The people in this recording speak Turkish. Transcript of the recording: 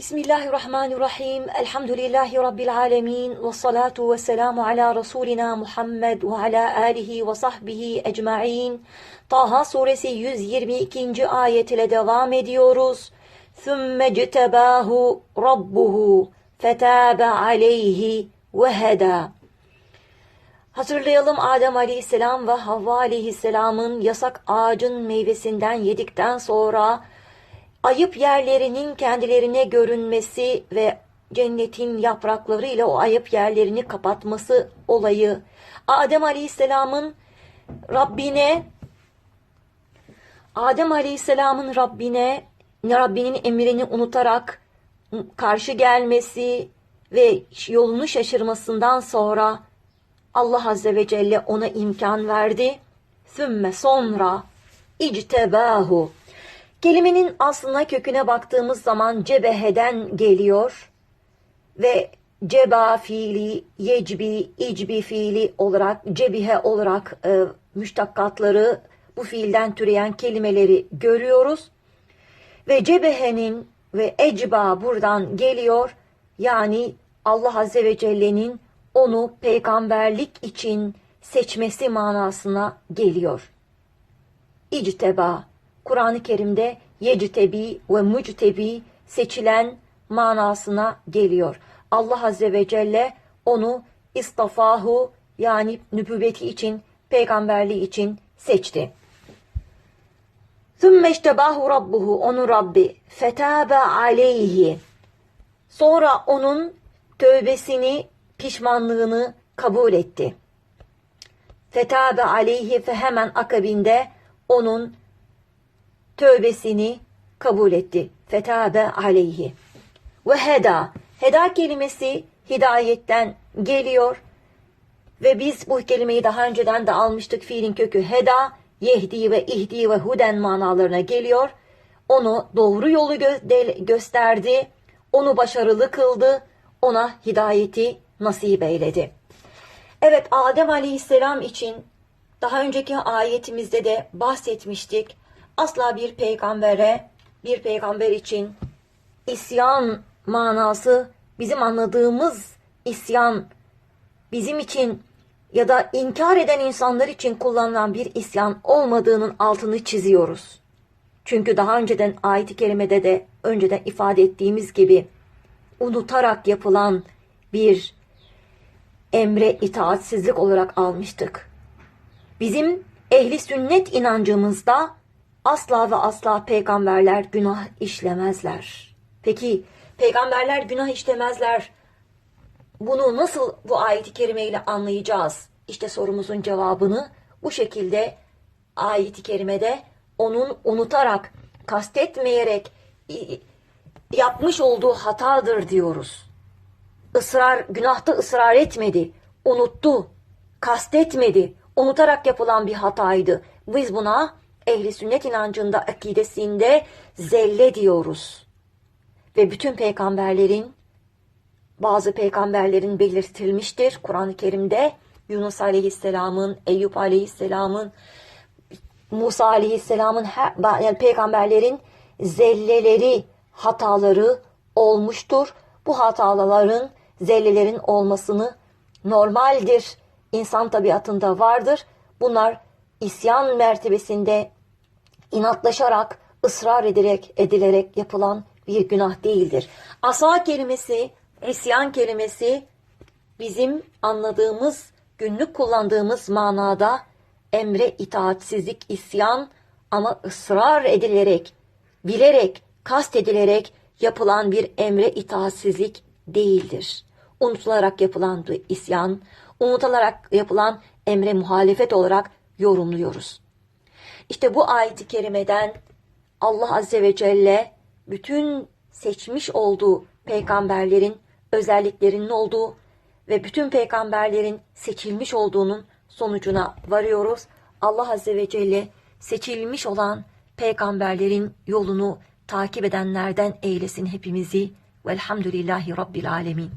Bismillahirrahmanirrahim. Elhamdülillahi Rabbil alemin. Ve salatu ve selamu ala Resulina Muhammed ve ala alihi ve sahbihi ecma'in. Taha suresi 122. ayet ile devam ediyoruz. Thümme ctebahu rabbuhu fetâbe aleyhi ve heda. Hatırlayalım Adem aleyhisselam ve Havva aleyhisselamın yasak ağacın meyvesinden yedikten sonra ayıp yerlerinin kendilerine görünmesi ve cennetin yapraklarıyla o ayıp yerlerini kapatması olayı. Adem Aleyhisselam'ın Rabbine Adem Aleyhisselam'ın Rabbine Rabbinin emrini unutarak karşı gelmesi ve yolunu şaşırmasından sonra Allah Azze ve Celle ona imkan verdi. Sümme sonra ictebahu. Kelimenin aslına köküne baktığımız zaman cebeheden geliyor ve ceba fiili, yecbi, icbi fiili olarak, cebihe olarak e, müştakkatları bu fiilden türeyen kelimeleri görüyoruz. Ve cebehenin ve ecba buradan geliyor. Yani Allah Azze ve Celle'nin onu peygamberlik için seçmesi manasına geliyor. İcteba, Kur'an-ı Kerim'de yectebi ve müctebi seçilen manasına geliyor. Allah Azze ve Celle onu istafahu yani nübüvveti için, peygamberliği için seçti. ثُمَّ اِشْتَبَاهُ رَبُّهُ Onun Rabbi fetabe aleyhi Sonra onun tövbesini, pişmanlığını kabul etti. Fetabe aleyhi ve hemen akabinde onun tövbesini kabul etti. Fetabe aleyhi. Ve heda. Heda kelimesi hidayetten geliyor. Ve biz bu kelimeyi daha önceden de almıştık. Fiilin kökü heda, yehdi ve ihdi ve huden manalarına geliyor. Onu doğru yolu gö- gösterdi. Onu başarılı kıldı. Ona hidayeti nasip eyledi. Evet Adem Aleyhisselam için daha önceki ayetimizde de bahsetmiştik. Asla bir peygambere, bir peygamber için isyan manası bizim anladığımız isyan bizim için ya da inkar eden insanlar için kullanılan bir isyan olmadığının altını çiziyoruz. Çünkü daha önceden ayet-i kerimede de önceden ifade ettiğimiz gibi unutarak yapılan bir emre itaatsizlik olarak almıştık. Bizim ehli sünnet inancımızda asla ve asla peygamberler günah işlemezler. Peki peygamberler günah işlemezler. Bunu nasıl bu ayeti kerimeyle anlayacağız? İşte sorumuzun cevabını bu şekilde ayeti kerimede onun unutarak, kastetmeyerek yapmış olduğu hatadır diyoruz. Israr, günahta ısrar etmedi, unuttu, kastetmedi, unutarak yapılan bir hataydı. Biz buna ehli sünnet inancında, akidesinde zelle diyoruz. Ve bütün peygamberlerin, bazı peygamberlerin belirtilmiştir Kur'an-ı Kerim'de. Yunus Aleyhisselam'ın, Eyüp Aleyhisselam'ın, Musa Aleyhisselam'ın, yani peygamberlerin zelleleri, hataları olmuştur. Bu hataların, zellelerin olmasını normaldir. İnsan tabiatında vardır. Bunlar isyan mertebesinde inatlaşarak, ısrar ederek, edilerek yapılan bir günah değildir. Asa kelimesi, isyan kelimesi bizim anladığımız, günlük kullandığımız manada emre itaatsizlik, isyan ama ısrar edilerek, bilerek, kast edilerek yapılan bir emre itaatsizlik değildir. Unutularak yapılan bir isyan, unutularak yapılan emre muhalefet olarak yorumluyoruz. İşte bu ayet-i kerimeden Allah Azze ve Celle bütün seçmiş olduğu peygamberlerin özelliklerinin olduğu ve bütün peygamberlerin seçilmiş olduğunun sonucuna varıyoruz. Allah Azze ve Celle seçilmiş olan peygamberlerin yolunu takip edenlerden eylesin hepimizi. Velhamdülillahi Rabbil Alemin.